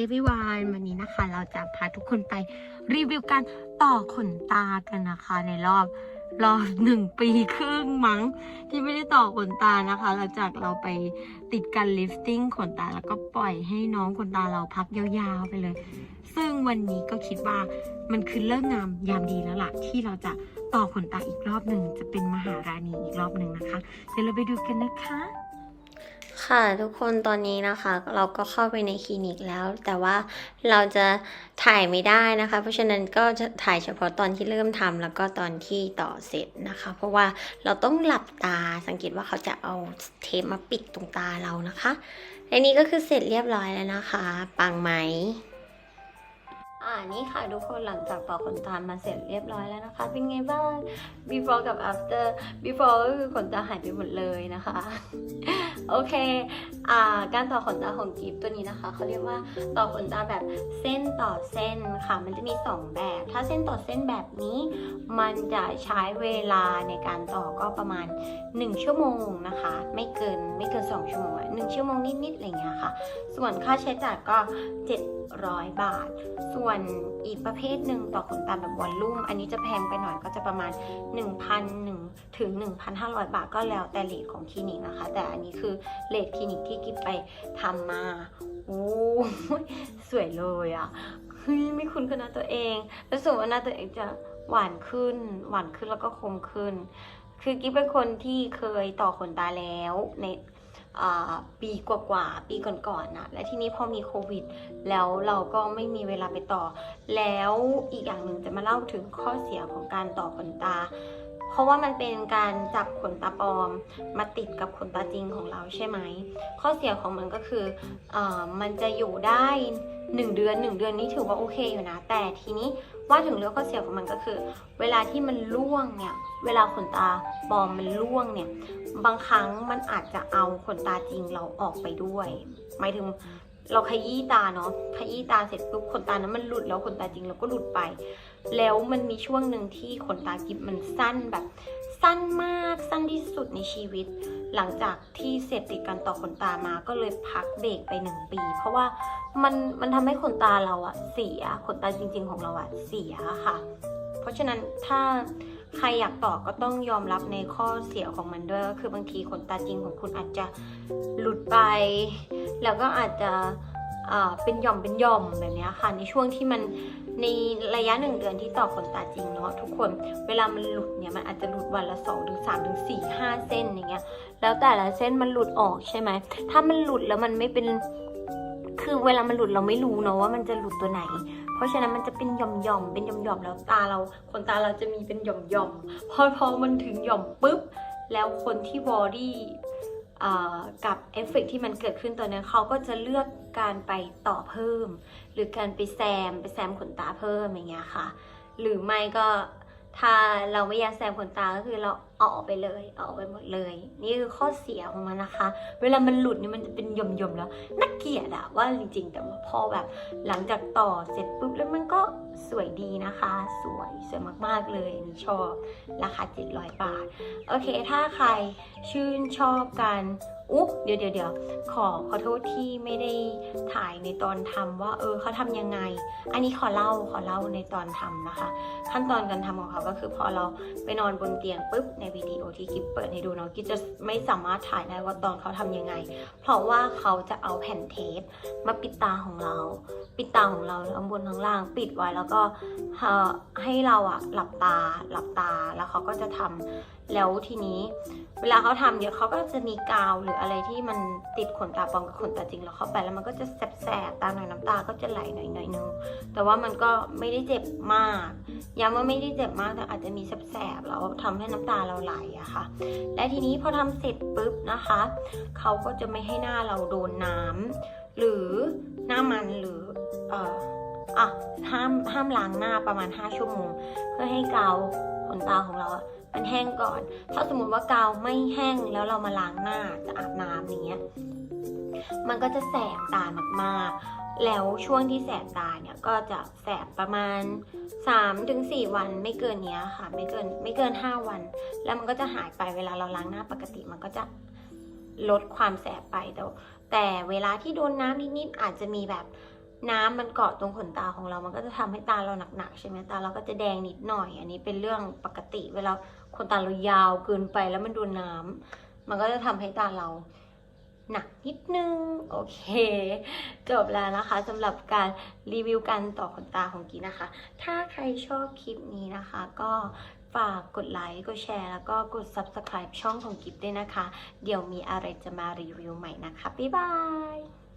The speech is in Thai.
everyone วันนี้นะคะ เราจะพาทุกคนไปรีวิวการต่อขนตากันนะคะ ในรอบรอบหนึ่งปีครึ่งมั้ง ที่ไม่ได้ต่อขนตานะคะหลังจากเราไปติดการลิฟติ้งขนตาแล้วก็ปล่อยให้น้องขนตาเราพักยาวๆไปเลย ซึ่งวันนี้ก็คิดว่ามันคือเลิกงามยามดีแล้วล่ะ ที่เราจะต่อขนตาอีกรอบหนึ่งจะเป็นมหาราณีอีกรอบหนึ่งนะคะเดี๋ยวเราไปดูกันนะคะ ค่ะทุกคนตอนนี้นะคะ เราก็เข้าไปในคลินิกแล้ว แต่ว่าเราจะถ่ายไม่ได้นะคะ เพราะฉะนั้นก็จะถ่ายเฉพาะตอนที่เริ่มทำแล้วก็ตอนที่ต่อเสร็จนะคะ เพราะว่าเราต้องหลับตาสังเกตว่าเขาจะเอาเทปมาปิดตรงตาเรานะคะและนี่ก็คือเสร็จเรียบร้อยแล้วนะคะ ปังไหมอ่านี่ค่ะทุกคนหลังจากต่อขนตามาเสร็จเรียบร้อยแล้วนะคะ เป็นไงบ้าง before กับ after before ก็คือขนตาหายไปหมดเลยนะคะ โอเคอ่าการต่อขนตาของกิฟตัวนี้นะคะเขาเรียกว่าต่อขนตาแบบเส้นต่อเส้นค่ะ มันจะมี 2 แบบ ถ้าเส้นต่อเส้นแบบนี้ มันจะใช้เวลาในการต่อก็ประมาณ 1 ชั่วโมงนะคะ ไม่เกินไม่เกิน 2 ชั่วโมงหนึ่งชั่วโมงนิดๆอะไรอย่างเงี้ยค่ะ ส่วนค่าใช้จ่ายก็ 700 บาท ส่วนอีกประเภทหนึ่งต่อขนตาแบบวอลลุ่ม อันนี้จะแพงไปหน่อยก็จะประมาณ 1,001ถึง 1,500 บาทก็แล้วแต่เลทของคลินิกนะคะ แต่อันนี้คือเลทคลินิกที่กิฟไปทำมาโอ้สวยเลยอะ่ะเฮ้ยไม่คุ้นกับหน้าตัวเองแล้วส่วนว่าหน้าตัวเองจะหวานขึ้น หวานขึ้นแล้วก็คมขึ้น คือกิฟเป็นคนที่เคยต่อขนตาแล้วในอ่าปีกว่าๆปีก่อนๆนะและทีนี้พอมีโควิด แล้วเราก็ไม่มีเวลาไปต่อ แล้วอีกอย่างหนึ่งจะมาเล่าถึงข้อเสียของการต่อขนตา ราะว่ามันเป็นการจับขนตาปลอมมาติดกับขนตาจริงของเราใช่ไหม ข้อเสียของมันก็คืออมันจะอยู่ได้ 1 เดือน 1 เดือนนี้ถือว่าโอเคอยู่นะ แต่ทีนี้ว่าถึงเรื่องข้อเสียของมันก็คือ เวลาที่มันร่วงเนี่ย เวลาขนตาปลอมมันร่วงเนี่ย บางครั้งมันอาจจะเอาขนตาจริงเราออกไปด้วย หมายถึง เราขยี้ตาเนาะขยี้ตาเสร็จปุ๊บขนตานั้นมันหลุดแล้วขนตาจริงเราก็หลุดไป แล้วมันมีช่วงหนึ่งที่ขนตากิบมันสั้นแบบ สั้นมากสั้นที่สุดในชีวิต หลังจากที่เสพติดการต่อขนตามาก็เลยพักเบรกไปหนึ่งปี เพราะว่ามันมันทำให้ขนตาเราอะเสียขนตาจริง ๆ ของเราอะเสียค่ะ เพราะฉะนั้นถ้าใครอยากต่อก็ต้องยอมรับในข้อเสียของมันด้วยก็คือบางทีขนตาจริงของคุณอาจจะหลุดไป แล้วก็อาจจะเป็นหย่อมเป็นหย่อมแบบนี้ค่ะ ในช่วงที่มันในระยะหนึ่งเดือนที่ต่อขนตาจริงเนาะทุกคนเวลามันหลุดเนี่ยมันอาจจะหลุดวันละสองถึงสามถึงสี่ห้าเส้นอย่างเงี้ยแล้วแต่ละเส้นมันหลุดออกใช่ไหมถ้ามันหลุดแล้วมันไม่เป็นคือเวลามันหลุดเราไม่รู้เนาะว่ามันจะหลุดตัวไหน เพราะฉะนั้นมันจะเป็นหย่อมๆเป็นหย่อมๆแล้วตาเราขนตาเราจะมีเป็นหย่อมๆพอพอมันถึงหย่อมปุ๊บแล้วคนที่บอดี้อ่ กับเอฟเฟกที่มันเกิดขึ้นตัวนั้นเขาก็จะเลือกการไปต่อเพิ่ม หรือการไปแซมไปแซมขนตาเพิ่มอย่างเงี้ยค่ะ หรือไม่ก็ถ้าเราไม่อยากแซมขนตาก็คือเรา เอาออกไปเลย เอาออกไปหมดเลย นี่คือข้อเสียของมันนะคะ เวลามันหลุดนี่มันจะเป็นหย่อมๆแล้วน่าเกลียดอะว่าจริงๆ แต่พอแบบหลังจากต่อเสร็จปุ๊บแล้วมันก็สวยดีนะคะ สวยสวยมากๆเลยนี่ชอบราคา 700 บาท โอเค ถ้าใครชื่นชอบกันอุ๊บเดี๋ยวเดี๋ยวเดี๋ยวขอขอโทษที่ไม่ได้ถ่ายในตอนทำว่า เออเขาทำยังไง อันนี้ขอเล่าขอเล่าในตอนทำนะคะ ขั้นตอนการทำของเขาก็คือพอเราไปนอนบนเตียงปุ๊บในวิดีโอที่กิฟเปิดให้ดูเนาะกิฟจะไม่สามารถถ่ายได้ว่าตอนเขาทำยังไง เพราะว่าเขาจะเอาแผ่นเทปมาปิดตาของเรา ปิดตาของเราทั้งบนทั้งล่าง ปิดไว้แล้วก็ให้เราอะหลับตาหลับตาแล้วเขาก็จะทำแล้วทีนี้เวลาเขาทำเดี๋ยวเขาก็จะมีกาวหรืออะไรที่มันติดขนตาปลอมกับขนตาจริงแล้วเข้าไปแล้วมันก็จะแสบๆตาหน่อยน้ำตาก็จะไหลหน่อยหน่อยนึงแต่ว่ามันก็ไม่ได้เจ็บมาก ย้ำว่าไม่ได้เจ็บมากแต่อาจจะมีแสบๆแล้วทำให้น้ำตาเราไหลอะค่ะ และทีนี้พอทำเสร็จปุ๊บนะคะ เขาก็จะไม่ให้หน้าเราโดนน้ำหรือหน้ามันหรือเอ่ออะห้ามห้ามล้างหน้าประมาณ 5 ชั่วโมง เพื่อให้เกาวขนตาของเราอะมันแห้งก่อน ถ้าสมมติว่ากาวไม่แห้งแล้วเรามาล้างหน้าจะอาบน้ำอย่างเงี้ย มันก็จะแสบตามากๆ แล้วช่วงที่แสบตาเนี่ยก็จะแสบประมาณ 3-4 วันไม่เกินเนี้ยค่ะ ไม่เกินไม่เกิน 5 วัน แล้วมันก็จะหายไปเวลาเราล้างหน้าปกติมันก็จะลดความแสบไปแต่แต่เวลาที่โดนน้ำนิดๆอาจจะมีแบบน้ำมันเกาะตรงขนตาของเรา มันก็จะทำให้ตาเราหนักๆใช่ไหมตาเราก็จะแดงนิดหน่อย อันนี้เป็นเรื่องปกติ เวลาขนตาเรายาวเกินไปแล้วมันโดนน้ำมันก็จะทำให้ตาเรา หนักนิดนึง โอเค จบแล้วนะคะสำหรับการรีวิวการต่อขนตาของกีนะคะ ถ้าใครชอบคลิปนี้นะคะ ก็ฝากกดไลค์ กดแชร์ แล้วก็กด subscribe ช่องของกิฟด้วยนะคะ เดี๋ยวมีอะไรจะมารีวิวใหม่นะคะ บ๊ายบาย